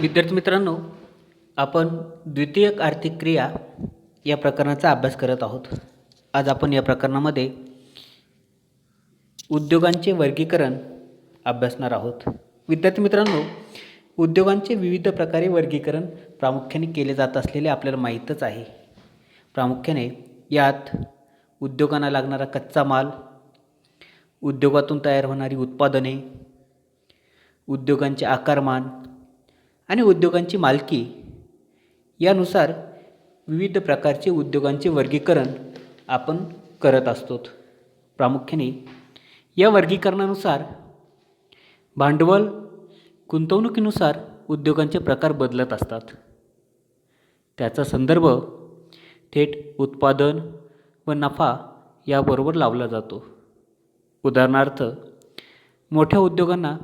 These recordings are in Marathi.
विद्यार्थी मित्रांनो आपण द्वितीयक आर्थिक क्रिया या प्रकरणाचा अभ्यास करत आहोत. आज आपण या प्रकरणामध्ये उद्योगांचे वर्गीकरण अभ्यासणार आहोत. विद्यार्थी मित्रांनो उद्योगांचे विविध प्रकारे वर्गीकरण प्रामुख्याने केले जात असलेले आपल्याला माहीतच आहे. प्रामुख्याने यात उद्योगांना लागणारा कच्चा माल उद्योगातून तयार होणारी उत्पादने उद्योगांचे आकारमान आणि उद्योगांची मालकी यानुसार विविध प्रकारचे उद्योगांचे वर्गीकरण आपण करत असतो प्रामुख्याने या वर्गीकरणानुसार भांडवल गुंतवणुकीनुसार उद्योगांचे प्रकार बदलत असतात. त्याचा संदर्भ थेट उत्पादन व नफा याबरोबर लावला जातो. उदाहरणार्थ मोठ्या उद्योगांना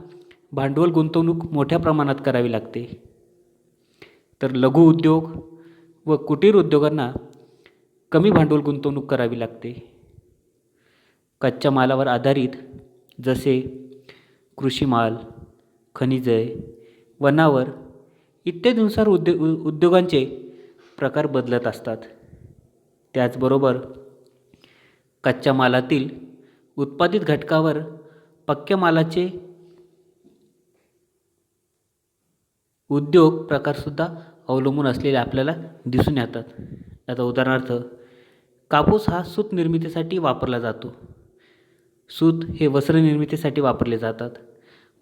भांडवल गुंतवणूक मोठ्या प्रमाणात करावी लागते. तर लघु उद्योग व कुटीर उद्योगांना कमी भांडवल गुंतवणूक करावी लागते. कच्च्या मालावर आधारित जसे कृषी माल खनिजे वनावर इत्यादीनुसार उद्यो उद्योगांचे प्रकार बदलत असतात. त्याचबरोबर कच्च्या मालातील उत्पादित घटकावर पक्क्या मालाचे उद्योग प्रकारसुद्धा अवलंबून असलेले आपल्याला दिसून येतात. आता उदाहरणार्थ कापूस हा सूत निर्मितीसाठी वापरला जातो. सूत हे वस्त्र निर्मितीसाठी वापरले जातात.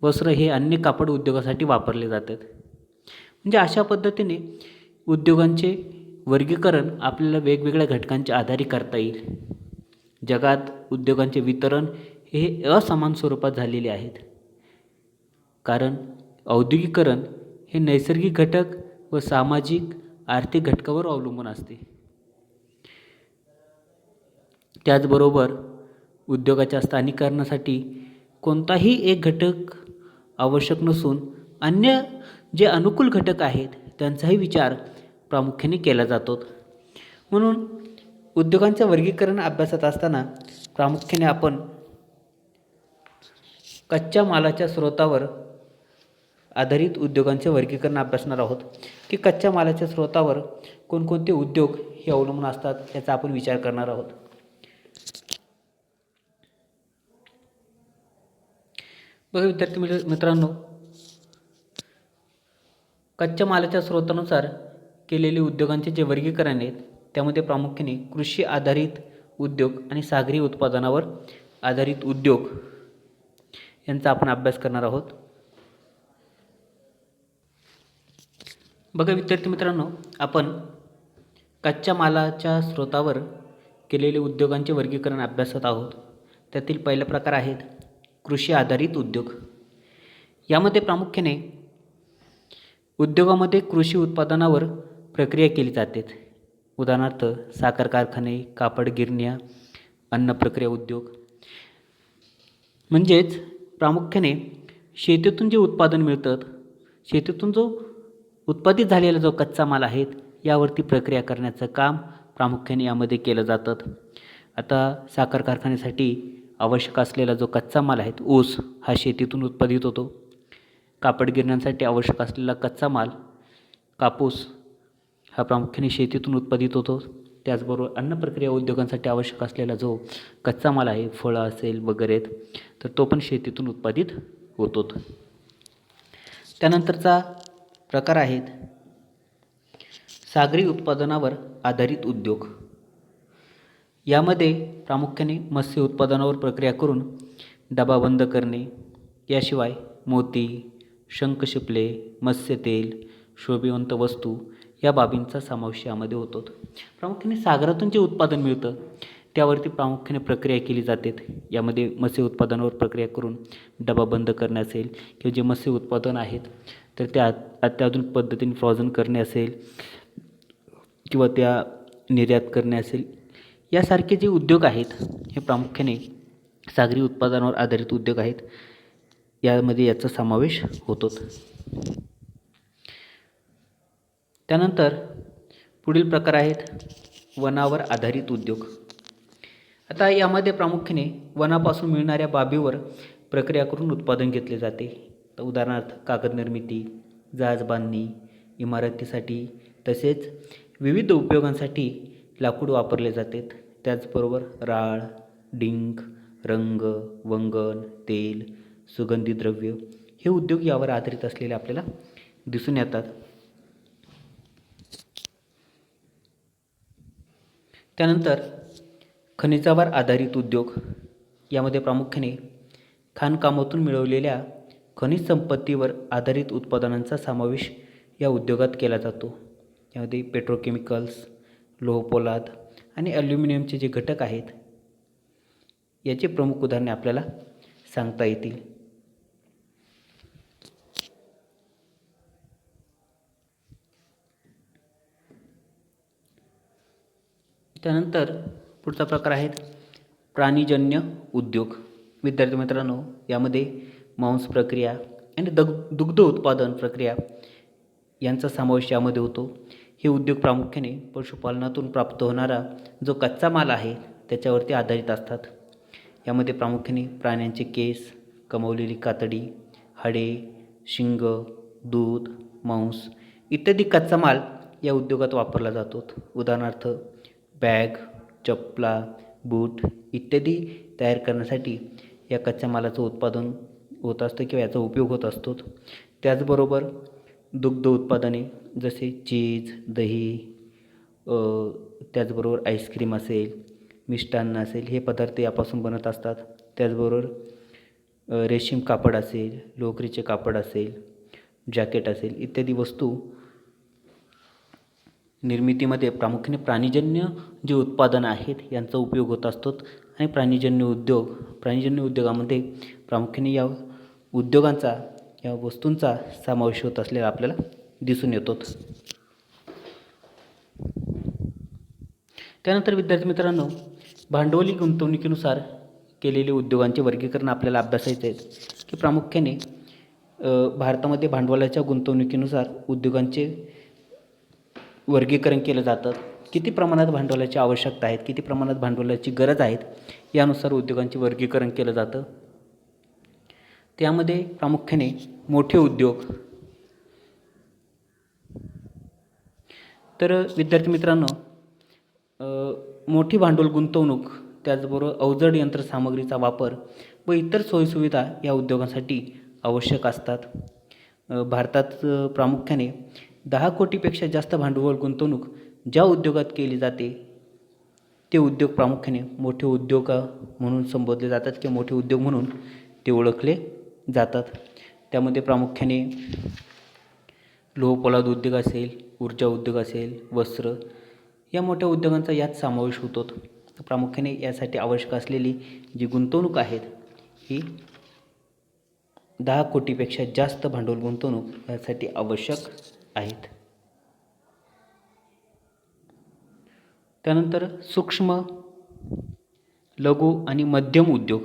वस्त्र हे अन्य कापड उद्योगासाठी वापरले जातात. म्हणजे अशा पद्धतीने उद्योगांचे वर्गीकरण आपल्याला वेगवेगळ्या घटकांच्या आधारे करता येईल. जगात उद्योगांचे वितरण हे असमान स्वरूपात झालेले आहेत. कारण औद्योगिकरण हे नैसर्गिक घटक व सामाजिक आर्थिक घटकावर अवलंबून असते. त्याचबरोबर उद्योगाच्या स्थानिकरणासाठी कोणताही एक घटक आवश्यक नसून अन्य जे अनुकूल घटक आहेत त्यांचाही विचार प्रामुख्याने केला जातो. म्हणून उद्योगांचं वर्गीकरण अभ्यासात असताना प्रामुख्याने आपण कच्च्या मालाच्या स्रोतावर आधारित उद्योगांचे वर्गीकरण अभ्यासणार आहोत. की कच्च्या मालाच्या स्रोतावर कोणकोणते उद्योग हे अवलंबून असतात याचा आपण विचार करणार आहोत. बघा विद्यार्थी मित्र मित्रांनो. कच्च्या मालाच्या स्रोतानुसार केलेले उद्योगांचे जे वर्गीकरण आहेत त्यामध्ये प्रामुख्याने कृषी आधारित उद्योग आणि सागरी उत्पादनावर आधारित उद्योग यांचा आपण अभ्यास करणार आहोत. बघा विद्यार्थी मित्रांनो आपण कच्च्या मालाच्या स्रोतावर केलेले उद्योगांचे वर्गीकरण अभ्यासत आहोत. त्यातील पहिला प्रकार आहेत कृषी आधारित उद्योग. यामध्ये प्रामुख्याने उद्योगामध्ये कृषी उत्पादनावर प्रक्रिया केली जाते. उदाहरणार्थ साखर कारखाने कापड गिरण्या अन्न प्रक्रिया उद्योग. म्हणजेच प्रामुख्याने शेतीतून जे उत्पादन मिळतं शेतीतून जो उत्पादित झालेला जो कच्चा माल आहे यावरती प्रक्रिया करण्याचं काम प्रामुख्याने यामध्ये केलं जातं. आता साखर कारखान्यासाठी आवश्यक असलेला जो कच्चा माल आहे ऊस हा शेतीतून उत्पादित होतो. कापड गिरण्यांसाठी आवश्यक असलेला कच्चा माल कापूस हा प्रामुख्याने शेतीतून उत्पादित होतो. त्याचबरोबर अन्न प्रक्रिया उद्योगांसाठी आवश्यक असलेला जो कच्चा माल आहे फळं असेल वगैरे तर तो पण शेतीतून उत्पादित होतो. त्यानंतरचा प्रकार आहेत सागरी उत्पादनावर आधारित उद्योग. यामध्ये प्रामुख्याने मत्स्य उत्पादनावर प्रक्रिया करून डबा बंद करणे याशिवाय मोती शंखशिपले मत्स्यतेल शोभिवंत वस्तू या बाबींचा समावेश यामध्ये होतो. प्रामुख्याने सागरातून जे उत्पादन मिळतं त्यावरती प्रामुख्याने प्रक्रिया केली जाते. यामध्ये मत्स्य उत्पादनावर प्रक्रिया करून डबा बंद करणे असेल किंवा जे मत्स्य उत्पादन आहेत तर त्या अत्याधुनिक पद्धतीने फ्रॉझन करणे असेल किंवा त्या निर्यात करणे असेल यासारखे जे उद्योग आहेत हे प्रामुख्याने सागरी उत्पादनावर आधारित उद्योग आहेत यामध्ये याचा समावेश होतो. त्यानंतर पुढील प्रकार आहेत वनावर आधारित उद्योग. आता यामध्ये प्रामुख्याने वनापासून मिळणाऱ्या बाबीवर प्रक्रिया करून उत्पादन घेतले जाते. तर उदाहरणार्थ कागद निर्मिती जहाज बांधणी इमारतीसाठी तसेच विविध उपयोगांसाठी लाकूड वापरले जाते त्याचबरोबर राळ डिंक रंग वंगण तेल सुगंधी द्रव्य हे उद्योग यावर आधारित असलेले आपल्याला दिसून येतात. त्यानंतर खनिजावर आधारित उद्योग. यामध्ये प्रामुख्याने खाणकामातून मिळवलेल्या खनिज संपत्तीवर आधारित उत्पादनांचा समावेश या उद्योगात केला जातो. यामध्ये पेट्रोकेमिकल्स लोहपोलाद आणि ॲल्युमिनियमचे जे घटक आहेत याचे प्रमुख उदाहरणे आपल्याला सांगता येतील. त्यानंतर पुढचा प्रकार आहेत प्राणीजन्य उद्योग. विद्यार्थी मित्रांनो यामध्ये मांस प्रक्रिया आणि दग दुग्ध उत्पादन प्रक्रिया यांचा समावेश यामध्ये होतो. हे उद्योग प्रामुख्याने पशुपालनातून प्राप्त होणारा जो कच्चा माल आहे त्याच्यावरती आधारित असतात. यामध्ये प्रामुख्याने प्राण्यांचे केस कमवलेली कातडी हाडे शिंग दूध मांस इत्यादी कच्चा माल या उद्योगात वापरला जातो. उदाहरणार्थ बॅग चपला बूट इत्यादी तयार करण्यासाठी या कच्च्या मालाचं उत्पादन होत असतं किंवा याचा उपयोग होत असतो. त्याचबरोबर दुग्ध उत्पादने जसे चीज दही त्याचबरोबर आईस्क्रीम असेल मिष्टान्न असेल हे पदार्थ यापासून बनत असतात. त्याचबरोबर रेशीम कापड असेल लोकरीचे कापड असेल जॅकेट असेल इत्यादी वस्तू निर्मितीमध्ये प्रामुख्याने प्राणीजन्य जे उत्पादनं आहेत यांचा उपयोग होत असतो आणि प्राणीजन्य उद्योग प्राणीजन्य उद्योगामध्ये प्रामुख्याने या उद्योगांचा या वस्तूंचा समावेश होत असलेला आपल्याला दिसून येतो. त्यानंतर विद्यार्थी मित्रांनो भांडवली गुंतवणुकीनुसार केलेले उद्योगांचे वर्गीकरण आपल्याला अभ्यासायचे आहेत की प्रामुख्याने भारतामध्ये भांडवलाच्या गुंतवणुकीनुसार उद्योगांचे वर्गीकरण केलं जातं. किती प्रमाणात भांडवलाची आवश्यकता आहेत किती प्रमाणात भांडवलाची गरज आहेत यानुसार उद्योगांचे वर्गीकरण केलं जातं. त्यामध्ये प्रामुख्याने मोठे उद्योग. तर विद्यार्थी मित्रांनो मोठी भांडवल गुंतवणूक त्याचबरोबर अवजड यंत्रसामग्रीचा वापर व इतर सोयीसुविधा या उद्योगांसाठी आवश्यक असतात. भारतात प्रामुख्याने दहा कोटीपेक्षा जास्त भांडवल गुंतवणूक ज्या उद्योगात केली जाते ते उद्योग प्रामुख्याने मोठे उद्योग म्हणून संबोधले जातात किंवा मोठे उद्योग म्हणून ते ओळखले जातात. त्यामध्ये प्रामुख्याने लोहपोलाद उद्योग असेल ऊर्जा उद्योग असेल वस्त्र या मोठ्या उद्योगांचा यात समावेश होतो. प्रामुख्याने यासाठी आवश्यक असलेली जी गुंतवणूक आहेत ही दहा कोटीपेक्षा जास्त भांडवल गुंतवणूक यासाठी आवश्यक आहेत. त्यानंतर सूक्ष्म लघु आणि मध्यम उद्योग.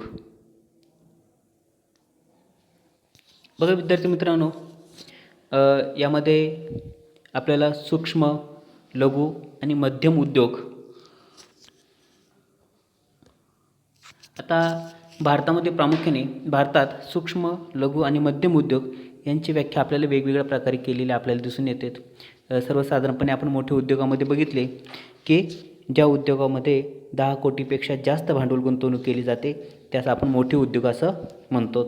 बघा विद्यार्थी मित्रांनो यामध्ये आपल्याला सूक्ष्म लघु आणि मध्यम उद्योग. आता भारतामध्ये प्रामुख्याने भारतात सूक्ष्म लघु आणि मध्यम उद्योग यांची व्याख्या आपल्याला वेगवेगळ्या प्रकारे केलेली आपल्याला दिसून येते. सर्वसाधारणपणे आपण मोठ्या उद्योगामध्ये बघितले की ज्या उद्योगामध्ये दहा कोटीपेक्षा जास्त भांडवल गुंतवणूक केली जाते त्यास आपण मोठे उद्योग असं म्हणतो.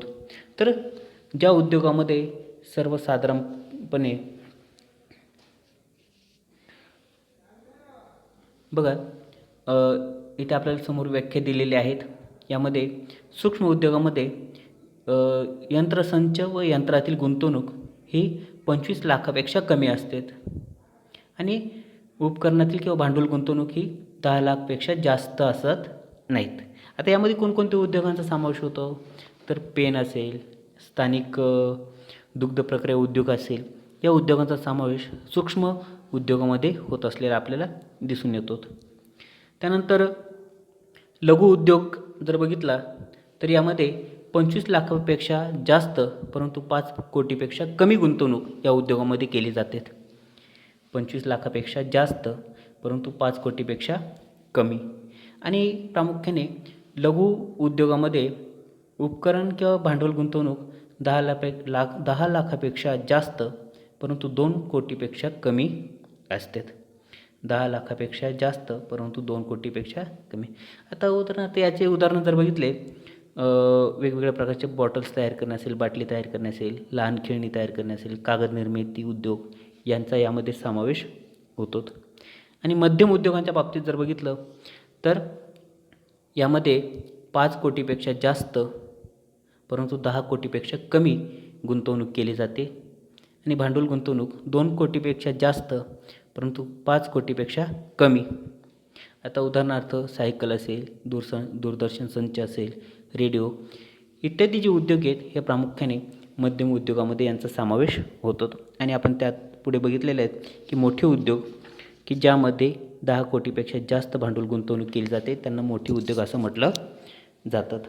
तर ज्या उद्योगामध्ये सर्वसाधारणपणे बघा इथे आपल्याला समोर व्याख्या दिलेली आहेत. यामध्ये सूक्ष्म उद्योगामध्ये यंत्रसंच व यंत्रातील गुंतवणूक ही पंचवीस लाखापेक्षा कमी असते. आणि उपकरणातील किंवा भांडवल गुंतवणूक ही दहा लाखपेक्षा जास्त असत नाहीत. आता यामध्ये कोणकोणत्या उद्योगांचा समावेश होतो? तर पेन असेल स्थानिक दुग्ध प्रक्रिया उद्योग असेल या उद्योगांचा समावेश सूक्ष्म उद्योगामध्ये होत असलेला आपल्याला दिसून येतो. त्यानंतर लघु उद्योग जर बघितला तर यामध्ये पंचवीस लाखापेक्षा जास्त परंतु पाच कोटीपेक्षा कमी गुंतवणूक या उद्योगामध्ये केली जाते. पंचवीस लाखापेक्षा जास्त परंतु पाच कोटीपेक्षा कमी. आणि प्रामुख्याने लघु उद्योगामध्ये उपकरण किंवा भांडवल गुंतवणूक दहा लापे लाख दहा लाखापेक्षा जास्त परंतु दोन कोटीपेक्षा कमी असतात. दहा लाखापेक्षा जास्त परंतु दोन कोटीपेक्षा कमी. आता उदाहरणार्थ याचे उदाहरण जर बघितले वेगवेगळ्या प्रकारचे बॉटल्स तयार करणे असेल बाटली तयार करणे असेल लहान खेळणी तयार करणे असेल कागद निर्मिती उद्योग यांचा यामध्ये समावेश होतो आणि मध्यम उद्योगांच्या बाबतीत जर बघितलं तर यामध्ये पाच कोटीपेक्षा जास्त परंतु दहा कोटीपेक्षा कमी गुंतवणूक केली जाते. आणि भांडवल गुंतवणूक दोन कोटीपेक्षा जास्त परंतु पाच कोटीपेक्षा कमी. आता उदाहरणार्थ सायकल असेल दूरसं दूरदर्शन संच असेल रेडिओ इत्यादी जे उद्योग आहेत हे प्रामुख्याने मध्यम उद्योगामध्ये यांचा समावेश होतो. आणि आपण त्यात पुढे बघितलेले आहेत की मोठे उद्योग की ज्यामध्ये दहा कोटीपेक्षा जास्त भांडवल गुंतवणूक केली जाते त्यांना मोठे उद्योग असं म्हटलं जातात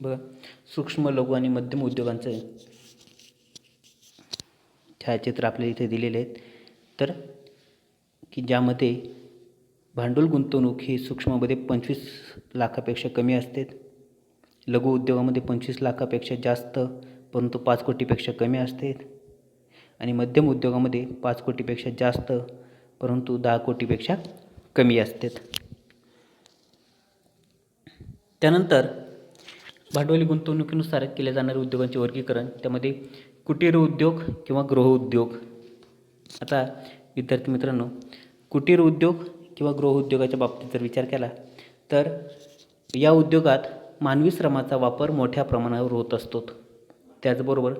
बघा सूक्ष्म लघु आणि मध्यम उद्योगांचं छायाचित्र आपल्याला इथे दिलेले आहेत. तर की ज्यामध्ये भांडवल गुंतवणूक ही सूक्ष्ममध्ये पंचवीस लाखापेक्षा कमी असते. लघु उद्योगामध्ये पंचवीस लाखापेक्षा जास्त परंतु पाच कोटीपेक्षा कमी असते. आणि मध्यम उद्योगामध्ये पाच कोटीपेक्षा जास्त परंतु दहा कोटीपेक्षा कमी असतात त्यानंतर भांडवली गुंतवणुकीनुसार केल्या जाणाऱ्या उद्योगांचे वर्गीकरण त्यामध्ये कुटीर उद्योग किंवा गृहउद्योग आता विद्यार्थी मित्रांनो कुटीर उद्योग किंवा गृहउद्योगाच्या बाबतीत जर विचार केला तर या उद्योगात मानवी श्रमाचा वापर मोठ्या प्रमाणावर होत असतो. त्याचबरोबर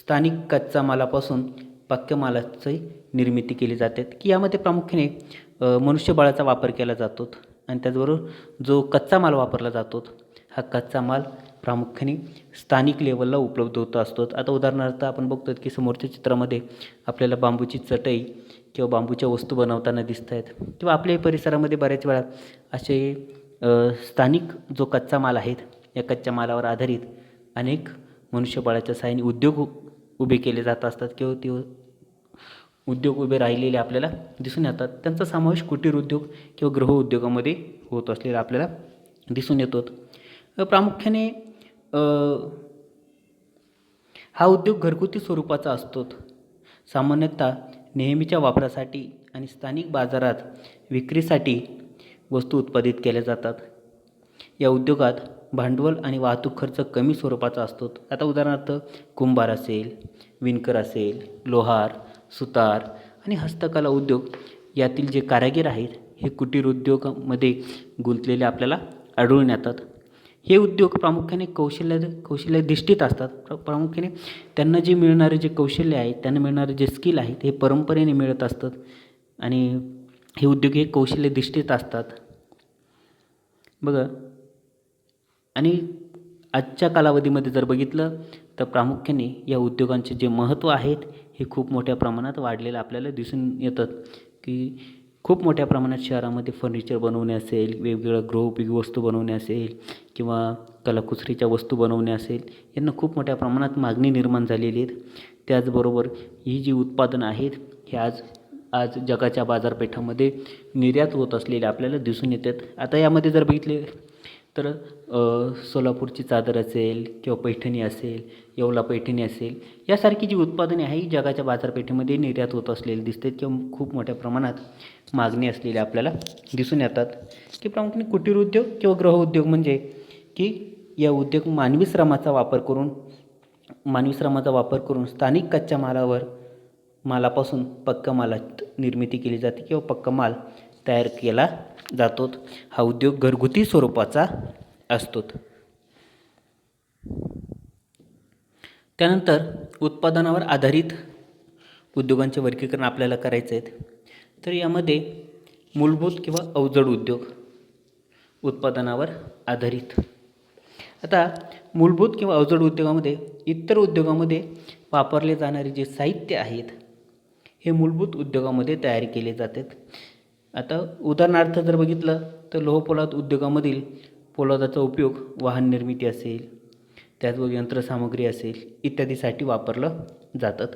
स्थानिक कच्चा मालापासून पक्क्या मालाची निर्मिती केली जाते की यामध्ये प्रामुख्याने मनुष्यबळाचा वापर केला जातो. आणि त्याचबरोबर जो कच्चा माल वापरला जातो हा कच्चा माल प्रामुख्याने स्थानिक लेवलला उपलब्ध होत असतो. आता उदाहरणार्थ आपण बघतो की समोरच्या चित्रामध्ये आपल्याला बांबूची चटई किंवा बांबूच्या वस्तू बनवताना दिसत आहेत किंवा आपल्याही परिसरामध्ये बऱ्याच वेळा असे स्थानिक जो कच्चा माल आहेत या कच्च्या मालावर आधारित अनेक मनुष्यबळाच्या साहाय्याने उद्योग उभे केले जात असतात किंवा ते उद्योग उभे राहिलेले आपल्याला दिसून येतात. त्यांचा समावेश कुटीर उद्योग किंवा गृह उद्योगामध्ये होत असलेला आपल्याला दिसून येतो. प्रामुख्याने हा उद्योग घरगुती स्वरूपाचा असतो. सामान्यतः नेहमीच्या वापरासाठी आणि स्थानिक बाजारात विक्रीसाठी वस्तू उत्पादित केल्या जातात. या उद्योगात भांडवल आणि वाहतूक खर्च कमी स्वरूपाचा असतो. आता उदाहरणार्थ कुंभार असेल विणकर असेल लोहार सुतार आणि हस्तकला उद्योग यातील जे कारागीर आहेत हे कुटीर उद्योगामध्ये गुंतलेले आपल्याला आढळून येतात. हे उद्योग प्रामुख्याने कौशल्य कौशल्याधिष्ठित असतात. प्र प्रामुख्याने त्यांना जे मिळणारे जे कौशल्य आहे त्यांना मिळणारे जे स्किल आहेत हे परंपरेने मिळत असतात. आणि हे उद्योग हे कौशल्याधिष्ठित असतात. बघा. आणि आजच्या कालावधीमध्ये जर बघितलं तर प्रामुख्याने या उद्योगांचे जे महत्त्व आहेत हे खूप मोठ्या प्रमाणात वाढलेलं आपल्याला दिसून येतात की खूप मोठ्या प्रमाणात शहरामध्ये फर्निचर बनवणे असेल वेगवेगळ्या गृहोपयोगी वस्तू बनवणे असेल किंवा कलाकुसरीच्या वस्तू बनवणे असेल यांना खूप मोठ्या प्रमाणात मागणी निर्माण झालेली आहेत. त्याचबरोबर ही जी उत्पादनं आहेत हे आज आज जगाच्या बाजारपेठामध्ये निर्यात होत असलेले आपल्याला दिसून येतात. आता यामध्ये जर बघितले तर सोलापूरची चादर असेल किंवा पैठणी असेल येवला पैठणी असेल यासारखी जी उत्पादने आहे ही जगाच्या बाजारपेठेमध्ये निर्यात होत असलेली दिसतात किंवा खूप मोठ्या प्रमाणात. मागणी असलेली आपल्याला दिसून येतात. की प्रामुख्याने कुटीर उद्योग किंवा गृहउद्योग म्हणजे की या उद्योग मानवी श्रमाचा वापर करून मानवी श्रमाचा वापर करून स्थानिक कच्च्या मालावर मालापासून पक्का मालात निर्मिती केली जाते किंवा पक्का माल तयार केला जातो. हा उद्योग घरगुती स्वरूपाचा असतो. त्यानंतर उत्पादनावर आधारित उद्योगांचे वर्गीकरण आपल्याला करायचे आहेत तर यामध्ये मूलभूत किंवा अवजड उद्योग उत्पादनावर आधारित. आता मूलभूत किंवा अवजड उद्योगामध्ये इतर उद्योगामध्ये वापरले जाणारे जे साहित्य आहेत हे मूलभूत उद्योगामध्ये तयार केले जातात आता उदाहरणार्थ जर बघितलं तर लोहपोलाद उद्योगामधील पोलादाचा उपयोग वाहन निर्मिती असेल त्याचबरोबर यंत्रसामग्री असेल इत्यादीसाठी वापरलं जातात.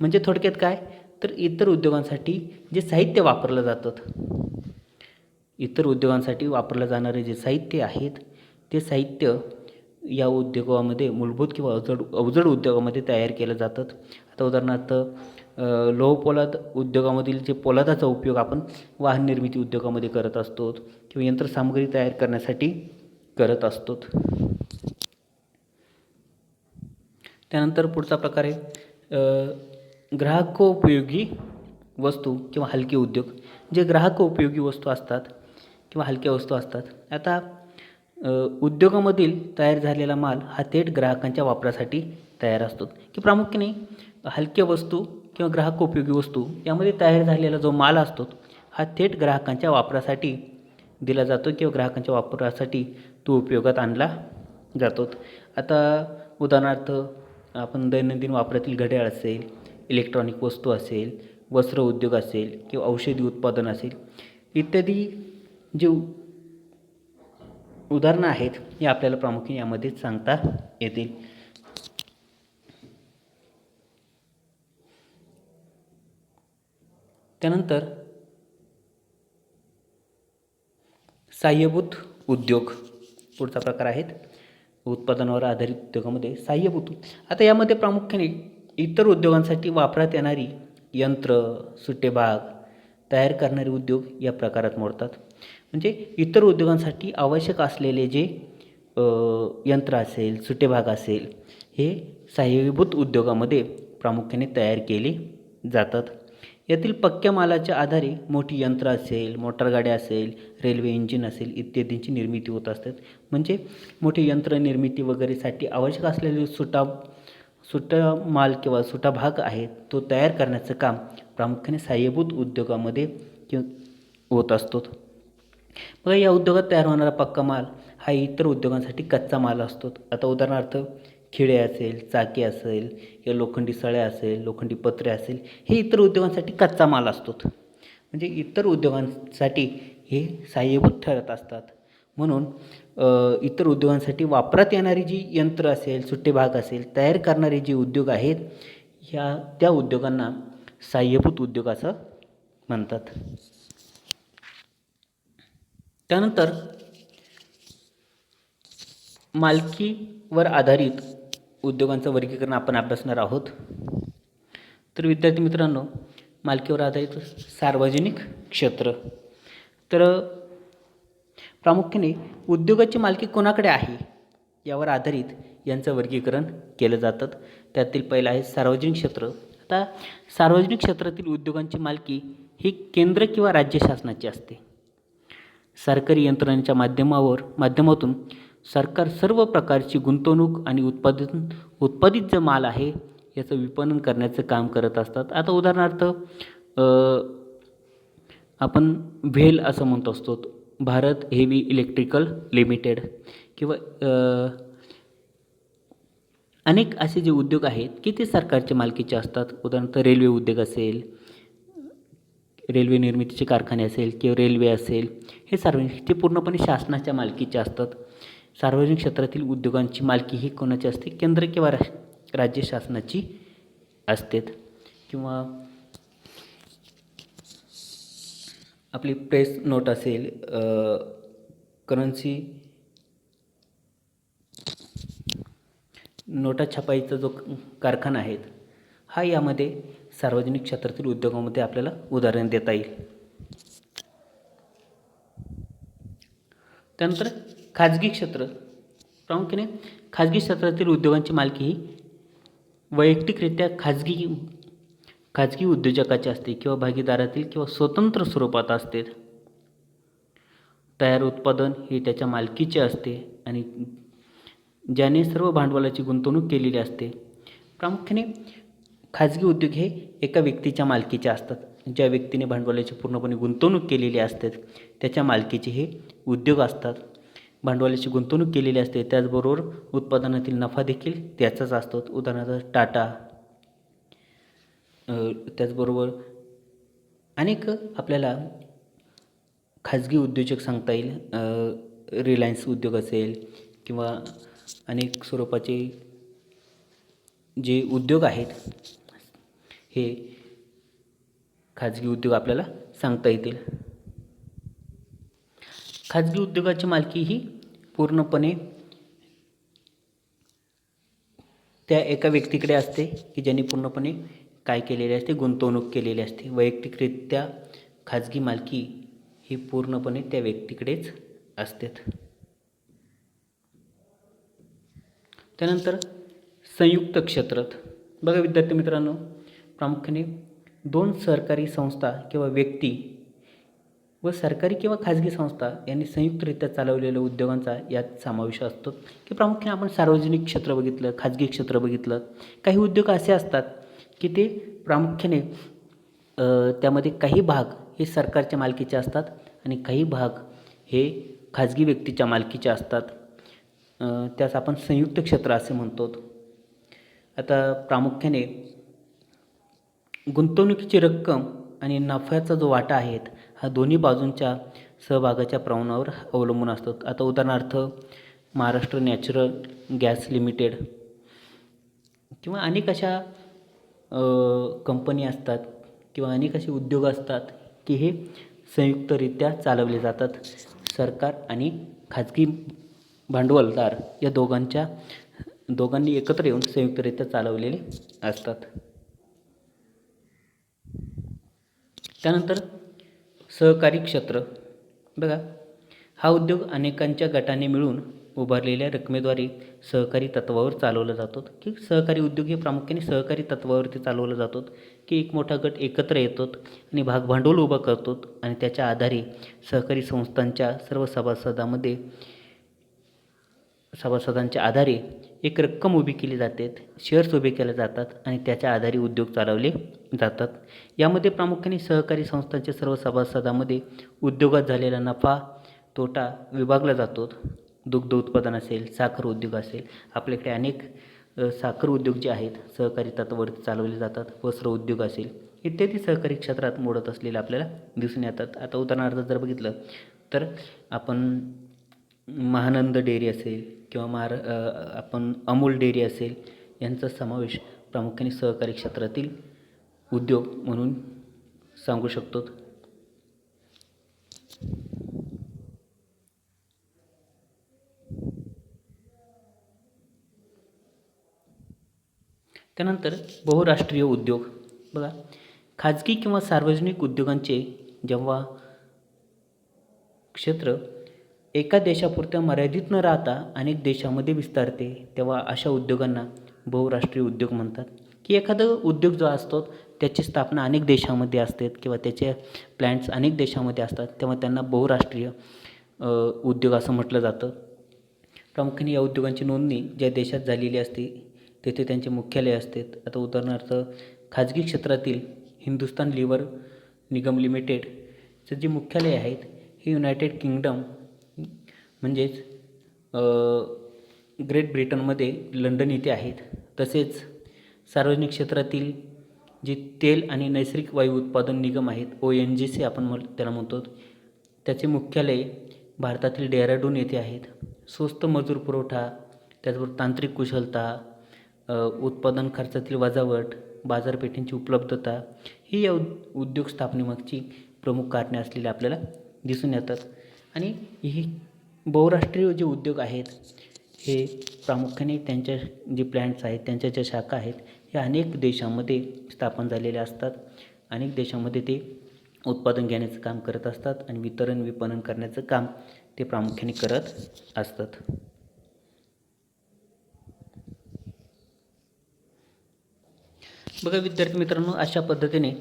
म्हणजे थोडक्यात काय? तर इतर उद्योगांसाठी जे साहित्य वापरलं जातं. इतर उद्योगांसाठी वापरलं जाणारे जे साहित्य आहेत ते साहित्य या उद्योगामध्ये मूलभूत किंवा अवजड अवजड उद्योगामध्ये तयार केलं जातात आता उदाहरणार्थ लोहपोलाद उद्योगामधील जे पोलादाचा उपयोग आपण वाहन निर्मिती उद्योगामध्ये करत असतो किंवा यंत्रसामग्री तयार करण्यासाठी करत असतो. त्यानंतर पुढचा प्रकार आहे ग्राहकोपयोगी वस्तू किंवा हलके उद्योग जे ग्राहकोपयोगी वस्तू असतात किंवा हलक्या वस्तू असतात आता उद्योगामधील तयार झालेला माल हा थेट ग्राहकांच्या वापरासाठी तयार असतो. की प्रामुख्याने हलक्या वस्तू किंवा ग्राहकोपयोगी वस्तू यामध्ये तयार झालेला जो माल असतो हा थेट ग्राहकांच्या वापरासाठी दिला जातो किंवा ग्राहकांच्या वापरासाठी तो उपयोगात आणला जातो. आता उदाहरणार्थ आपण दैनंदिन वापरातील घड्याळ असेल इलेक्ट्रॉनिक वस्तू असेल वस्त्र उद्योग असेल किंवा औषधी उत्पादन असेल इत्यादी जे उदाहरणं आहेत हे आपल्याला प्रामुख्याने यामध्ये सांगता येतील. त्यानंतर साह्यभूत उद्योग पुढचा प्रकार आहेत. उत्पादनावर आधारित उद्योगामध्ये साह्यभूत. आता यामध्ये प्रामुख्याने इतर उद्योगांसाठी वापरात येणारी यंत्र सुटे भाग तयार करणारे उद्योग या प्रकारात मोडतात. म्हणजे इतर उद्योगांसाठी आवश्यक असलेले जे यंत्र असेल सुटे भाग असेल हे सहाय्यभूत उद्योगामध्ये प्रामुख्याने तयार केले जातात. यातील पक्क्या मालाच्या आधारे मोठी यंत्र असेल मोटारगाड्या असेल रेल्वे इंजिन असेल इत्यादींची निर्मिती होत असतात. म्हणजे मोठी यंत्र निर्मिती वगैरेसाठी आवश्यक असलेले सुटा सुट्टा माल किंवा सुटा भाग आहे तो तयार करण्याचं काम प्रामुख्याने साह्यभूत उद्योगामध्ये कि होत असतो. बघा या उद्योगात तयार होणारा पक्का माल हा इतर उद्योगांसाठी कच्चा माल असतो. आता उदाहरणार्थ खिळे असेल चाके असेल किंवा लोखंडी सळ्या असेल लोखंडी पत्रे असेल हे इतर उद्योगांसाठी कच्चा माल असतो. म्हणजे इतर उद्योगांसाठी हे सहाय्यभूत ठरत असतात. म्हणून इतर उद्योगांसाठी वापरात येणारी जी यंत्र असेल सुट्टे भाग असेल तयार करणारे जे उद्योग आहेत ह्या त्या उद्योगांना साह्यभूत उद्योग असं म्हणतात. त्यानंतर मालकीवर आधारित उद्योगांचं वर्गीकरण आपण अभ्यासणार आहोत. तर विद्यार्थी मित्रांनो मालकीवर आधारित सार्वजनिक क्षेत्र. तर प्रामुख्याने उद्योगाची मालकी कोणाकडे आहे यावर आधारित यांचं वर्गीकरण केलं जातं. त्यातील पहिलं आहे सार्वजनिक क्षेत्र. आता सार्वजनिक क्षेत्रातील उद्योगांची मालकी ही केंद्र किंवा राज्य शासनाची असते. सरकारी यंत्रणेच्या माध्यमावर माध्यमातून सरकार सर्व प्रकारची गुंतवणूक आणि उत्पादन उत्पादित जो माल आहे याचं विपणन करण्याचं काम करत असतात. आता उदाहरणार्थ आपण व्हेल असं म्हणत असतो. भारत हेवी इलेक्ट्रिकल लिमिटेड किंवा अनेक असे जे उद्योग आहेत की ते सरकारच्या मालकीचे असतात. उदाहरणार्थ रेल्वे उद्योग असेल रेल्वे निर्मितीचे कारखाने असेल किंवा रेल्वे असेल हे सार्वजनिक ते पूर्णपणे शासनाच्या मालकीचे असतात. सार्वजनिक क्षेत्रातील उद्योगांची मालकी ही कोणाची असते? केंद्र किंवा रा राज्य शासनाची असतेत. किंवा आपली प्रेस नोट असेल करन्सी नोटा छापाईचा जो कारखाना आहेत हा यामध्ये सार्वजनिक क्षेत्रातील उद्योगामध्ये आपल्याला उदाहरण देता येईल. त्यानंतर खाजगी क्षेत्र. प्रामुख्याने खाजगी क्षेत्रातील उद्योगांची मालकी ही वैयक्तिकरित्या खाजगी खाजगी उद्योजकाची असते किंवा भागीदारातील किंवा स्वतंत्र स्वरूपात असते. तयार उत्पादन हे त्याच्या मालकीचे असते आणि ज्याने सर्व भांडवलाची गुंतवणूक केलेली असते. प्रामुख्याने खाजगी उद्योग हे एका व्यक्तीच्या मालकीचे असतात. ज्या व्यक्तीने भांडवलाची पूर्णपणे गुंतवणूक केलेली असते त्याच्या मालकीचे हे उद्योग असतात. भांडवलाची गुंतवणूक केलेली असते त्याचबरोबर उत्पादनातील नफा देखील त्याचाच असतो. उदाहरणार्थ टाटा त्याचबरोबर अनेक आपल्याला खाजगी उद्योजक सांगता येईल. रिलायन्स उद्योग असेल किंवा अनेक स्वरूपाचे जे उद्योग आहेत हे खाजगी उद्योग आपल्याला सांगता येतील. खाजगी उद्योगाची मालकी ही पूर्णपणे त्या एका व्यक्तीकडे असते की ज्यांनी पूर्णपणे काय केलेले असते गुंतवणूक केलेली असते. वैयक्तिकरित्या खाजगी मालकी ही पूर्णपणे त्या व्यक्तीकडेच असतात. त्यानंतर संयुक्त क्षेत्रात. बघा विद्यार्थी मित्रांनो प्रामुख्याने दोन सरकारी संस्था किंवा व्यक्ती व सरकारी किंवा खाजगी संस्था यांनी संयुक्तरित्या चालवलेल्या उद्योगांचा यात समावेश असतो. की प्रामुख्याने आपण सार्वजनिक क्षेत्र बघितलं खाजगी क्षेत्र बघितलं काही उद्योग असे असतात की ते प्रामुख्याने त्यामध्ये काही भाग हे सरकारच्या मालकीचे असतात आणि काही भाग हे खाजगी व्यक्तीच्या मालकीचे असतात. त्यास आपण संयुक्त क्षेत्र असे म्हणतो. आता प्रामुख्याने गुंतवणुकीची रक्कम आणि नफ्याचा जो वाटा आहेत हा दोन्ही बाजूंच्या सहभागाच्या प्रमाणावर अवलंबून असतो. आता उदाहरणार्थ महाराष्ट्र नॅचरल गॅस लिमिटेड किंवा अनेक अशा कंपनी असतात किंवा अनेक असे उद्योग असतात की हे संयुक्तरित्या चालवले जातात. सरकार आणि खाजगी भांडवलदार या दोघांच्या दोघांनी एकत्र येऊन संयुक्तरित्या चालवलेले असतात. त्यानंतर सहकारी क्षेत्र. बघा हा उद्योग अनेकांच्या गटाने मिळून उभारलेल्या रकमेद्वारे सहकारी तत्वावर चालवला जातो. की सहकारी उद्योग हे प्रामुख्याने सहकारी तत्वावरती चालवला जातो. की एक मोठा गट एकत्र येतो आणि भागभांडवल उभं करतो आणि त्याच्या आधारे सहकारी संस्थांच्या सर्व सभासदामध्ये सभासदांच्या आधारे एक रक्कम उभी केली जाते. शेअर्स उभे केले जातात आणि त्याच्या आधारे उद्योग चालवले जातात. यामध्ये प्रामुख्याने सहकारी संस्थांच्या सर्व सभासदामध्ये उद्योगात झालेला नफा तोटा विभागला जातो. दुग्ध उत्पादन असेल साखर उद्योग असेल आपल्याकडे अनेक साखर उद्योग जे आहेत सहकारी तत्वावरती चालवले जातात वस्त्र उद्योग असेल इत्यादी सहकारी क्षेत्रात मोडत असलेले आपल्याला दिसून येतात. आता उदाहरणार्थ जर बघितलं तर आपण महानंद डेअरी असेल किंवा महार आपण अमूल डेअरी असेल यांचा समावेश प्रामुख्याने सहकारी क्षेत्रातील उद्योग म्हणून सांगू शकतो. त्यानंतर बहुराष्ट्रीय उद्योग. बघा खाजगी किंवा सार्वजनिक उद्योगांचे जेव्हा क्षेत्र एका देशापुरत्या मर्यादित न राहता अनेक देशामध्ये विस्तारते तेव्हा अशा उद्योगांना बहुराष्ट्रीय उद्योग म्हणतात. की एखादा उद्योग जो असतो त्याची स्थापना अनेक देशामध्ये असते किंवा त्याचे प्लॅन्ट्स अनेक देशामध्ये असतात तेव्हा त्यांना बहुराष्ट्रीय उद्योग असं म्हटलं जातं. प्रामुख्याने या उद्योगांची नोंदणी ज्या देशात झालेली असते तेथे त्यांचे मुख्यालय असते. आता उदाहरणार्थ खाजगी क्षेत्रातील हिंदुस्तान लिव्हर निगम लिमिटेडचं जे मुख्यालय आहेत हे युनायटेड किंगडम म्हणजेच ग्रेट ब्रिटनमध्ये लंडन येथे आहेत. तसेच सार्वजनिक क्षेत्रातील जे तेल आणि नैसर्गिक वायू उत्पादन निगम आहेत ओ एन जी सी आपण म्हण त्याला म्हणतो. त्याचे मुख्यालय भारतातील डेहराडून येथे आहेत. स्वस्त मजूर पुरवठा त्याचबरोबर तांत्रिक कुशलता उत्पादन खर्चातील वजावट बाजारपेठेंची उपलब्धता ही या उद्योग स्थापनेमागची प्रमुख कारणे असलेली आपल्याला दिसून येतात. आणि ही बहुराष्ट्रीय जे उद्योग आहेत हे प्रामुख्याने त्यांच्या जे प्लॅन्ट्स आहेत त्यांच्या ज्या शाखा आहेत ह्या अनेक देशांमध्ये स्थापन झालेले असतात. अनेक देशांमध्ये ते उत्पादन घेण्याचं काम करत असतात आणि वितरण विपणन करण्याचं काम ते प्रामुख्याने करत असतात. बघा विद्यार्थी मित्रांनो अशा पद्धतीने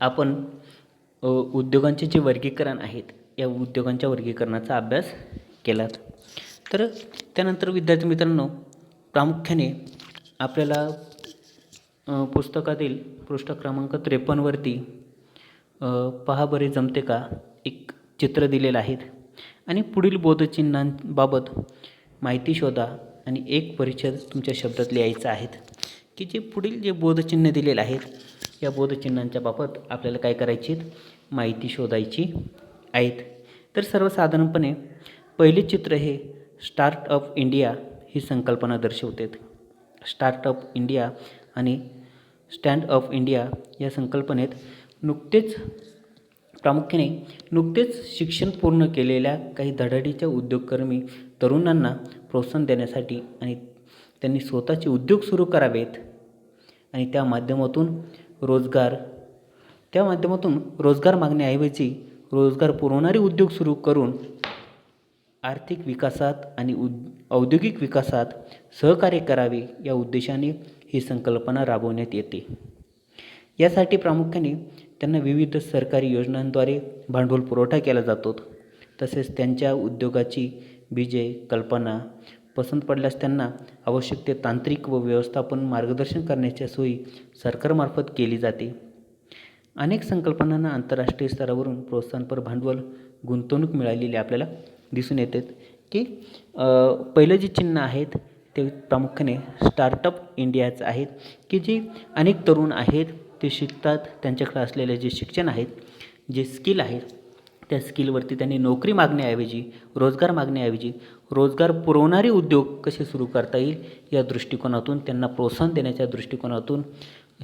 आपण उद्योगांचे जे वर्गीकरण आहेत या उद्योगांच्या वर्गीकरणाचा अभ्यास केलात. तर त्यानंतर विद्यार्थी मित्रांनो प्रामुख्याने आपल्याला पुस्तकातील पृष्ठ क्रमांक त्रेपन्नवरती पहा बरे जमते का एक चित्र दिलेलं आहेत आणि पुढील बोधचिन्हांबाबत माहिती शोधा आणि एक परिच्छेद तुमच्या शब्दात लिहायचा आहेत की जे पुढील जे बोधचिन्ह दिलेले आहेत या बोधचिन्हांच्या बाबत आपल्याला काय करायची माहिती शोधायची आहेत. तर सर्वसाधारणपणे पहिले चित्र हे स्टार्टअप इंडिया ही संकल्पना दर्शवते स्टार्टअप इंडिया आणि स्टँड अप इंडिया या संकल्पनेत नुकतेच प्रामुख्याने नुकतेच शिक्षण पूर्ण केलेल्या काही धडाडीच्या उद्योगकर्मी तरुणांना प्रोत्साहन देण्यासाठी आणि त्यांनी स्वतःचे उद्योग सुरू करावेत. आणि त्या माध्यमातून रोजगार त्या माध्यमातून रोजगार मागण्याऐवजी रोजगार पुरवणारे उद्योग सुरू करून आर्थिक विकासात आणि उद औद्योगिक विकासात सहकार्य करावे या उद्देशाने ही संकल्पना राबवण्यात येते. यासाठी प्रामुख्याने त्यांना विविध सरकारी योजनांद्वारे भांडवल पुरवठा केला जातो. तसेच त्यांच्या उद्योगाची बीजे कल्पना पसंत पडल्यास त्यांना आवश्यक ते तांत्रिक व व्यवस्थापन मार्गदर्शन करण्याच्या सोयी सरकारमार्फत केली जाते. अनेक संकल्पनांना आंतरराष्ट्रीय स्तरावरून प्रोत्साहनपर भांडवल गुंतवणूक मिळालेली आपल्याला दिसून येते की पहिलं जे चिन्ह आहेत ते प्रामुख्याने स्टार्टअप इंडियाचं आहेत की जे अनेक तरुण आहेत ते शिकतात. त्यांच्याकडे असलेले जे शिक्षण आहेत जे स्किल आहेत त्या स्किलवरती त्यांनी नोकरी मागण्याऐवजी रोजगार मागण्याऐवजी रोजगार पुरवणारे उद्योग कसे सुरू करता येईल या दृष्टिकोनातून त्यांना प्रोत्साहन देण्याच्या दृष्टिकोनातून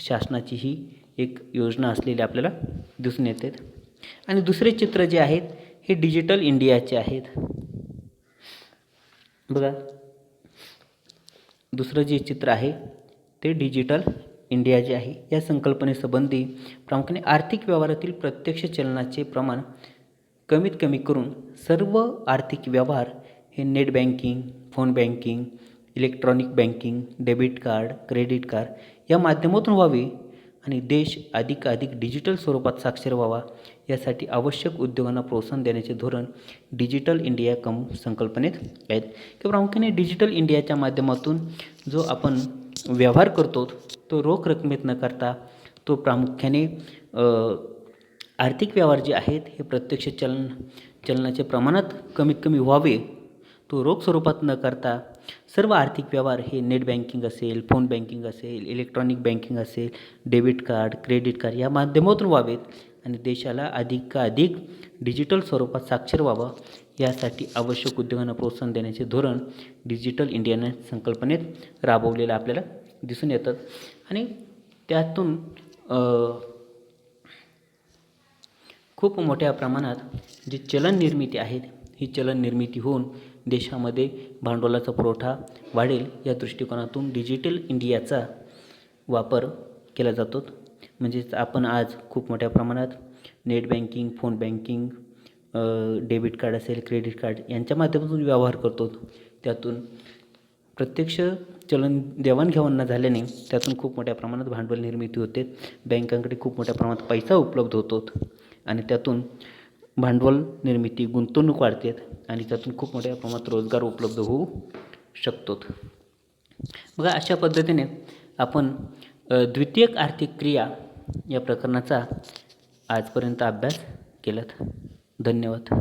शासनाची ही एक योजना असलेली आपल्याला दिसून येते. आणि दुसरे चित्र जे आहेत हे डिजिटल इंडियाचे आहेत. बघा दुसरं जे चित्र आहे ते डिजिटल इंडिया जे आहे या संकल्पनेसंबंधी प्रामुख्याने आर्थिक व्यवहारातील प्रत्यक्ष चलनाचे प्रमाण कमीत कमी करून सर्व आर्थिक व्यवहार हे net banking phone banking electronic banking debit card credit card या माध्यमातून व्हावे आणि देश अधिकाधिक डिजिटल स्वरूपात साक्षर व्हावा यासाठी आवश्यक उद्योगांना प्रोत्साहन देण्याचे धोरण डिजिटल इंडिया कम संकल्पनेत आहेत. की प्रामुख्याने डिजिटल इंडियाच्या माध्यमातून जो आपण व्यवहार करतो तो रोख रकमेत न करता तो प्रामुख्याने आर्थिक व्यवहार जे आहेत हे प्रत्यक्ष चलन चलनाच्या प्रमाणात कमीत कमी व्हावे तो रोख स्वरूपात न करता सर्व आर्थिक व्यवहार हे नेट बँकिंग असेल फोन बँकिंग असेल इलेक्ट्रॉनिक बँकिंग असेल डेबिट कार्ड क्रेडिट कार्ड या माध्यमातून व्हावेत आणि देशाला अधिकाधिक डिजिटल स्वरूपात साक्षर व्हावं यासाठी आवश्यक उद्योगांना प्रोत्साहन देण्याचे धोरण डिजिटल इंडियाने संकल्पनेत राबवलेलं आपल्याला दिसून येतात आणि त्यातून खूप मोठ्या प्रमाणात जी चलन निर्मिती आहेत ही चलन निर्मिती होऊन देशामध्ये भांडवलाचा पुरवठा वाढेल या दृष्टिकोनातून डिजिटल इंडियाचा वापर केला जातो. म्हणजेच आपण आज खूप मोठ्या प्रमाणात net banking phone banking debit card असेल क्रेडिट कार्ड यांच्या माध्यमातून व्यवहार करतो. त्यातून प्रत्यक्ष चलन देवाणघेवाण न झाल्याने त्यातून खूप मोठ्या प्रमाणात भांडवल निर्मिती होते. बँकांकडे खूप मोठ्या प्रमाणात पैसा उपलब्ध होतो. आणि त्यातून भांडवल निर्मिती गुंतवणूक वाढते आणि त्यातून खूप मोठ्या प्रमाणात रोजगार उपलब्ध होऊ शकतो बघा अशा पद्धतीने आपण द्वितीयक आर्थिक क्रिया या प्रकरणाचा आजपर्यंत अभ्यास केलात. धन्यवाद.